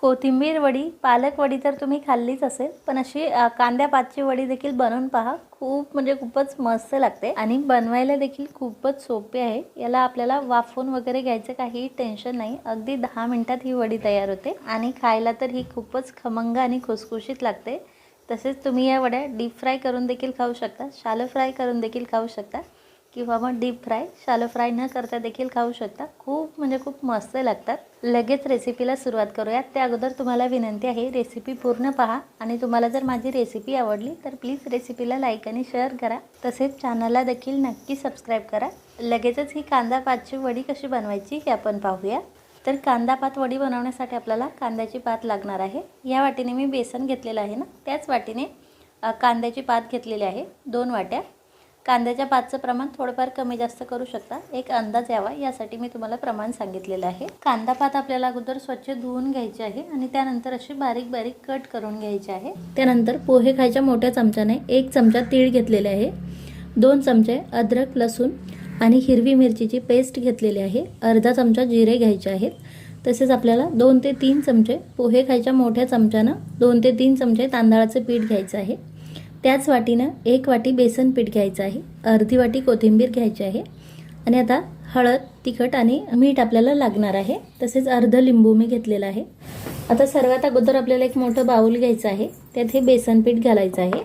कोथिंबीर वडी पालक वडी तर तुम्ही खाल्लीच असेल पण अशी कांद्या पातची वडी देखील बनवून पहा. खूप म्हणजे खूपच मस्त लागते. आणि बनवायला देखील खूपच सोपे आहे. याला आपल्याला वाफवून वगैरे घ्यायचं काही टेन्शन नाही. अगदी दहा मिनिटात ही वडी तयार होते. आणि खायला तर ही खूपच खमंग आणि खुसखुशीत लागते. तसेच तुम्ही या वड्या डीप फ्राय करून देखील खाऊ शकता. शालो फ्राय करून देखील खाऊ शकता. किंवा मग डीप फ्राय शालो फ्राय न करता देखील खाऊ शकता. खूप म्हणजे खूप मस्त लागतात. लगेच रेसिपीला सुरुवात करूयात. त्या अगोदर तुम्हाला विनंती आहे रेसिपी पूर्ण पहा आणि तुम्हाला जर माझी रेसिपी आवडली तर प्लीज रेसिपीला लाईक आणि शेअर करा. तसेच चॅनलला देखील नक्की सबस्क्राईब करा. लगेचच ही कांदा पातची वडी कशी बनवायची हे आपण पाहूया. तर कांदा पात वडी बनवण्यासाठी आपल्याला कांद्याची पात लागणार आहे. या वाटीने मी बेसन घेतलेलं आहे ना त्याच वाटीने कांद्याची पात घेतलेली आहे. दोन वाट्या. कांद्याच्या पातचं प्रमाण थोडंफार कमी जास्त करू शकता. एक अंदाज यावा यासाठी मी तुम्हाला प्रमाण सांगितलेलं आहे. कांदा पात आपल्याला अगोदर स्वच्छ धुवून घ्यायचे आहे आणि त्यानंतर अशी बारीक बारीक कट करून घ्यायचे आहे. त्यानंतर पोहे खायच्या मोठ्या चमच्याने एक चमचा तीळ घेतलेले आहे दोन चमचे अद्रक लसूण आणि हिरवी मिरचीची पेस्ट घेतलेली आहे. अर्धा चमचा जिरे घ्यायचे आहेत. तसेच आपल्याला दोन ते तीन चमचे पोहे खायच्या मोठ्या चमच्यानं दोन ते तीन चमचे तांदळाचं पीठ घ्यायचं आहे. त्याच वाटीनं एक वाटी बेसन पीठ घ्यायचं आहे अर्धी वाटी कोथिंबीर घ्यायची आहे आणि आता हळद तिखट आणि मीठ आपल्याला लागणार आहे तसेच अर्ध लिंबू मी घेतलेलं आहे. आता सर्वात अगोदर आपल्याला एक मोठं बाऊल घ्यायचं आहे त्यात हे बेसन पीठ घालायचं आहे.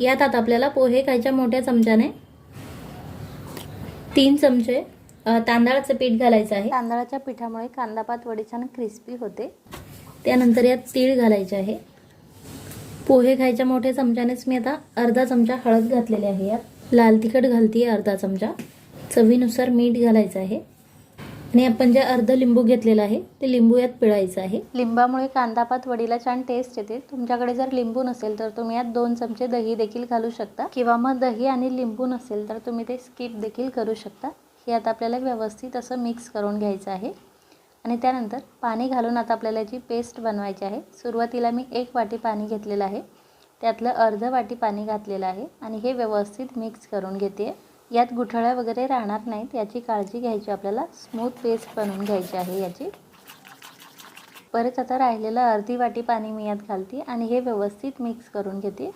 यात आता आपल्याला पोहे खायच्या मोठ्या चमच्याने तीन चमचे तांदळाचं पीठ घालायचं आहे. तांदळाच्या पिठामुळे कांदा पात वडी छान क्रिस्पी होते. त्यानंतर यात तीळ घालायचे आहे. पोहे खायच्या मोठ्या चमच्यानेच मी आता अर्धा चमचा हळद घातलेली आहे यात. लाल तिखट घालते अर्धा चमचा. चवीनुसार मीठ घालायचं आहे. आणि आपण जे अर्ध लिंबू घेतलेलं आहे ते लिंबू यात पिळायचं आहे. लिंबामुळे कांदापात वडीला छान टेस्ट येते. तुमच्याकडे जर लिंबू नसेल तर तुम्ही यात दोन चमचे दही देखील घालू शकता. किंवा मग दही आणि लिंबू नसेल तर तुम्ही ते स्किप देखील करू शकता. हे आता आपल्याला व्यवस्थित असं मिक्स करून घ्यायचं आहे. आणि त्यानंतर पाणी घालून आता आपल्याला याची पेस्ट बनवायची आहे. सुरुवातीला मी एक वाटी पाणी घेतलेलं आहे. त्यातलं अर्ध वाटी पाणी घातलेलं आहे आणि हे व्यवस्थित मिक्स करून घेते. यात गुठळ्या वगैरे राहणार नाहीत. याची काळजी घ्यायची आपल्याला. स्मूथ पेस्ट बनवून घ्यायची आहे याची. परत आता राहिलेलं अर्धी वाटी पाणी मी यात घालते आणि हे व्यवस्थित मिक्स करून घेते.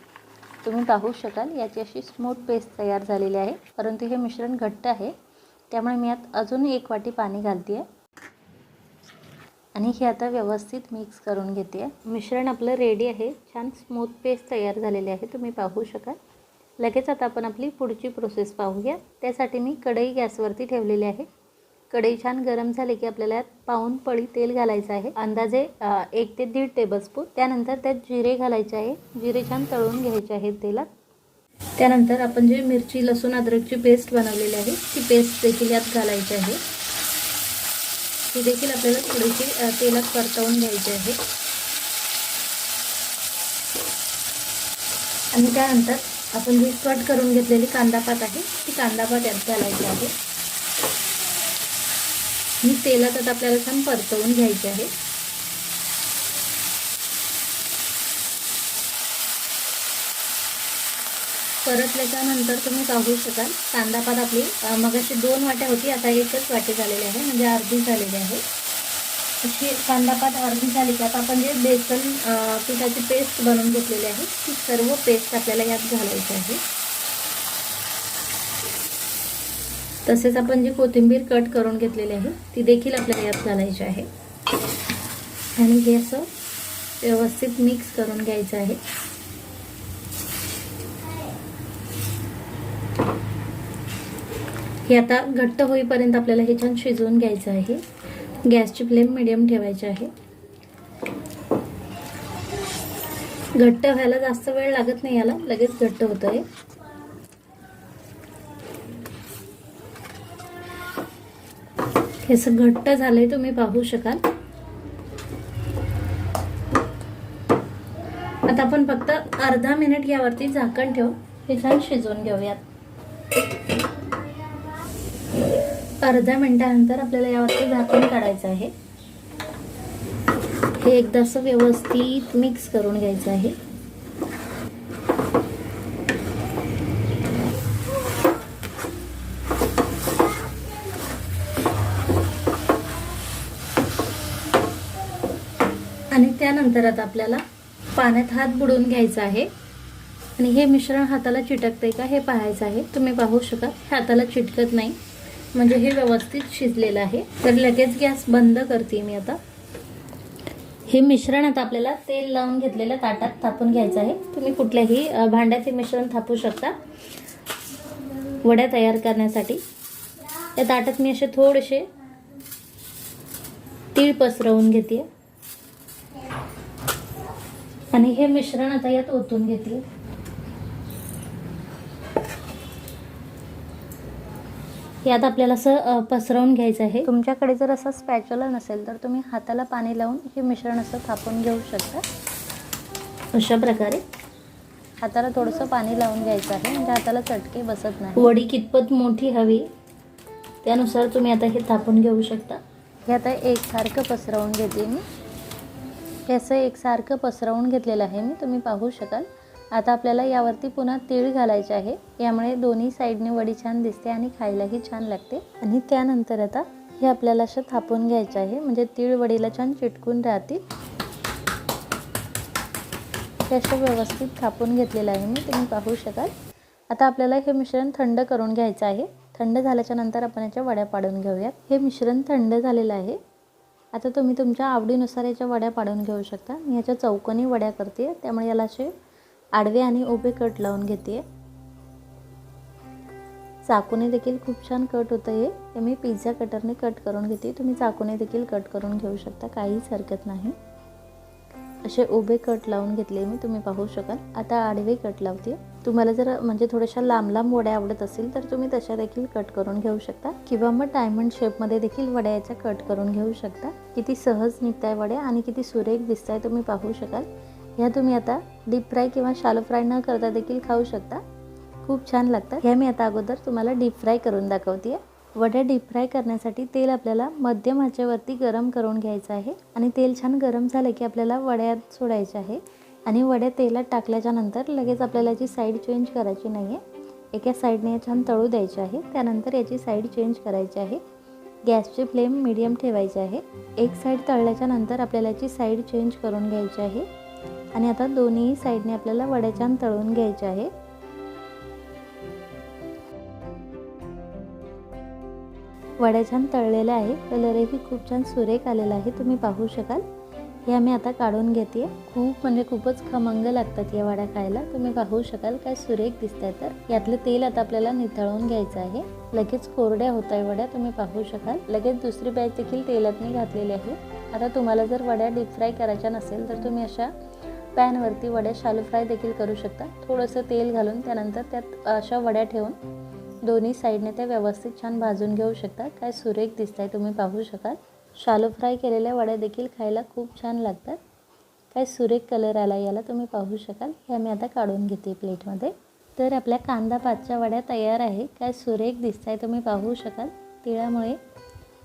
तुम्ही पाहू शकाल याची अशी स्मूथ पेस्ट तयार झालेली आहे. परंतु हे मिश्रण घट्ट आहे. त्यामुळे मी यात अजून एक वाटी पाणी घालते. आहे आणि हे आता व्यवस्थित मिक्स करून घेते मिश्रण आपलं रेडी आहे. छान स्मूथ पेस्ट तयार झालेली आहे. तुम्ही पाहू शकाल. लगेच आता आपण आपली पुढची प्रोसेस पाहूया. त्यासाठी मी कढई गॅसवरती ठेवलेली आहे. कढई छान गरम झाली की आपल्याला पाऊन पळी तेल घालायचं आहे. अंदाजे एक ते दीड टेबलस्पून त्यानंतर त्यात जिरे घालायचे आहे. जिरे छान तळून घ्यायचे आहेत तेलात. त्यानंतर आपण जे मिरची लसूण अद्रकची पेस्ट बनवलेली आहे ती पेस्ट देखील यात घालायची आहे. ही देखील आपल्याला थोडीशी तेलात परतवून घ्यायची आहे. आणि त्यानंतर आपण जी कट करून घेतलेली कांदापात आहे ती कांदापात यात घालायची आहे. ही तेलात आता आपल्याला छान परतवून घ्यायची आहे. परतल्याच्यानंतर तुम्ही पाहू शकाल. कांदापात आपली मग अशी दोन वाट्या होती आता एकच वाटी झालेली आहे म्हणजे अर्धी झालेली आहे. अशी कांदापात अर्धी झाली की आता आपण जे बेसन पिठाची पेस्ट बनवून घेतलेली आहे ती सर्व पेस्ट आपल्याला यात घालायची आहे. तसेच आपण जी कोथिंबीर कट करून घेतलेली आहे ती देखील आपल्याला यात घालायची आहे. आणि हे असं व्यवस्थित मिक्स करून घ्यायचं आहे. हे आता घट्ट होईपर्यंत आपल्याला हे छान शिजवून घ्यायचं आहे. गॅसची फ्लेम मिडियम ठेवायची आहे. घट्ट व्हायला जास्त वेळ लागत नाही याला लगेच घट्ट होतं आहे हे असं घट्ट झालंय तुम्ही पाहू शकाल. आता आपण फक्त अर्धा मिनिट यावरती झाकण ठेवू हे छान शिजवून घेऊयात. अर्ध्या मिनिटानंतर आपल्याला यावरती झाकण काढायचं आहे. हे एकदा असं व्यवस्थित मिक्स करून घ्यायचं आहे. आणि त्यानंतर आता आपल्याला पाण्यात हात बुडून घ्यायचा आहे. आणि हे मिश्रण हाताला चिटकते का हे पाहायचं आहे. तुम्ही पाहू शकाल हाताला चिटकत नाही. म्हणजे हे व्यवस्थित शिजलेलं आहे. तर लगेच गॅस बंद करते मी आता. हे मिश्रण आता आपल्याला तेल लावून घेतलेल्या ताटात थापून घ्यायचं आहे. तुम्ही कुठल्याही भांड्याचे भांड्यात हे मिश्रण थापू शकता. वड्या तयार करण्यासाठी. या ताटात मी असे थोडेसे तीळ पसरवून घेते. आणि हे मिश्रण आता यात ओतून घेते. यात आपल्याला असं पसरवून घ्यायचं आहे. तुमच्याकडे जर असं स्पॅच्युला नसेल तर तुम्ही हाताला पाणी लावून हे मिश्रण असं थापून घेऊ शकता. अशा प्रकारे. हाताला थोडंसं पाणी लावून घ्यायचं आहे म्हणजे हाताला चटके बसत नाही. वडी कितपत मोठी हवी त्यानुसार तुम्ही आता हे थापून घेऊ शकता. हे आता एकसारखं पसरवून घेते मी. हे असं एकसारखं पसरवून घेतलेलं आहे मी तुम्ही पाहू शकाल. आता आपल्याला यावरती पुन्हा तीळ घालायचे आहे. यामुळे दोन्ही साईडने वडी छान दिसते आणि खायलाही छान लागते. आणि त्यानंतर आता हे आपल्याला असं थापून घ्यायचं आहे. म्हणजे तीळ वडीला छान चिटकून राहतील. हे असं व्यवस्थित थापून घेतलेलं आहे मी. तुम्ही पाहू शकाल. आता आपल्याला हे मिश्रण थंड करून घ्यायचं आहे. थंड झाल्याच्यानंतर आपण याच्या वड्या पाडून घेऊयात. हे मिश्रण थंड झालेलं आहे. आता तुम्ही तुमच्या आवडीनुसार याच्या वड्या पाडून घेऊ शकता. मी याच्या चौकोनी वड्या करते. त्यामुळे याला असे आडवे आणि उभे कट लावून घेते चाकूने देखील खूप छान कट होतं हे. ते मी पिझ्झा कटरने कट करून घेते. तुम्ही चाकूने देखील कट करून घेऊ शकता. काहीच हरकत नाही. असे उभे कट लावून घेतले मी. तुम्ही पाहू शकाल. आता आडवे कट लावते. तुम्हाला जर म्हणजे थोड्याशा लांब लांब वड्या आवडत असतील तर तुम्ही तशा देखील कट करून घेऊ शकता. किंवा मग डायमंड शेपमध्ये देखील वड्याच्या कट करून घेऊ शकता. किती सहज निघताय वड्या आणि किती सुरेख दिसताय तुम्ही पाहू शकाल. ह्या तुम्ही आता डीप फ्राय किंवा शालो फ्राय न करता देखील खाऊ शकता. खूप छान लागतात. ह्या मी आता अगोदर तुम्हाला डीप फ्राय करून दाखवते वड्या डीप फ्राय करण्यासाठी तेल आपल्याला मध्यम आचेवरती गरम करून घ्यायचं आहे आणि तेल छान गरम झालं की आपल्याला वड्यात सोडायचे आहे आणि वड्या तेलात टाकल्याच्या नंतर लगेच आपल्याला याची साईड चेंज करायची नाही आहे एका साईडने छान तळू द्यायचे आहे. त्यानंतर याची साईड चेंज करायची आहे. गॅसची फ्लेम मिडियम ठेवायची आहे. एक साईड तळल्याच्या नंतर आपल्याला याची साईड चेंज करून घ्यायची आहे. आणि आता दोन्ही साईडने आपल्याला वड्या छान तळून घ्यायचे आहे. वड्या छान तळलेल्या आहे. कलरही खूप छान सुरेख आलेला आहे. तुम्ही पाहू शकाल. हे आम्ही आता काढून घेते खूप म्हणजे खूपच खमंग लागतात या वड्या खायला. तुम्ही पाहू शकाल काय सुरेख दिसत आहे तर. यातलं तेल आता आपल्याला निथळून घ्यायचं आहे. लगेच कोरड्या होत आहे वड्या. तुम्ही पाहू शकाल. लगेच दुसरी बॅच देखील तेलात मी घातलेली आहे. आता तुम्हाला जर वड्या डीप फ्राय करायच्या नसेल तर तुम्ही अशा पॅनवरती वड्या शालू फ्राय देखील करू शकता. थोडंसं तेल घालून त्यानंतर त्यात अशा वड्या ठेवून दोन्ही साईडने त्या व्यवस्थित छान भाजून घेऊ शकता. काय सुरेख दिसत आहे तुम्ही पाहू शकाल. शालो फ्राय केलेल्या वड्या देखील खायला खूप छान लागतात. काय सुरेख कलर आला याला तुम्ही पाहू शकाल. हे मी आता काढून घेते प्लेटमध्ये. तर आपल्या कांदा पातच्या वड्या तयार आहे काय सुरेख दिसत आहे तुम्ही पाहू शकाल. तिळामुळे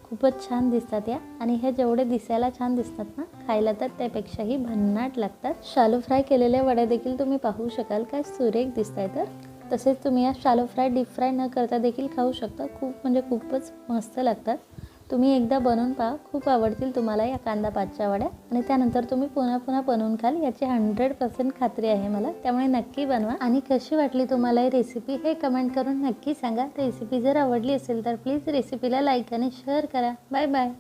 खूपच छान दिसतात या. आणि हे जेवढे दिसायला छान दिसतात ना खायला तर त्यापेक्षाही भन्नाट लागतात. शालो फ्राय केलेल्या वड्या देखील तुम्ही पाहू शकाल. काय सुरेख दिसत आहे तर. तसेच तुम्ही या शालो फ्राय डीप फ्राय न करता देखील खाऊ शकता. खूप म्हणजे खूपच मस्त लागतात. तुम्ही एकदा बनवून पहा. खूप आवडतील तुम्हाला या कांदा पाचच्या वड्या. आणि त्यानंतर तुम्ही पुन्हा पुन्हा बनवून खाल. याची हंड्रेड पर्सेंट खात्री आहे मला. त्यामुळे नक्की बनवा. आणि कशी वाटली तुम्हाला ही रेसिपी हे कमेंट करून नक्की सांगा. रेसिपी जर आवडली असेल तर प्लीज रेसिपीला लाईक आणि शेअर करा. Bye bye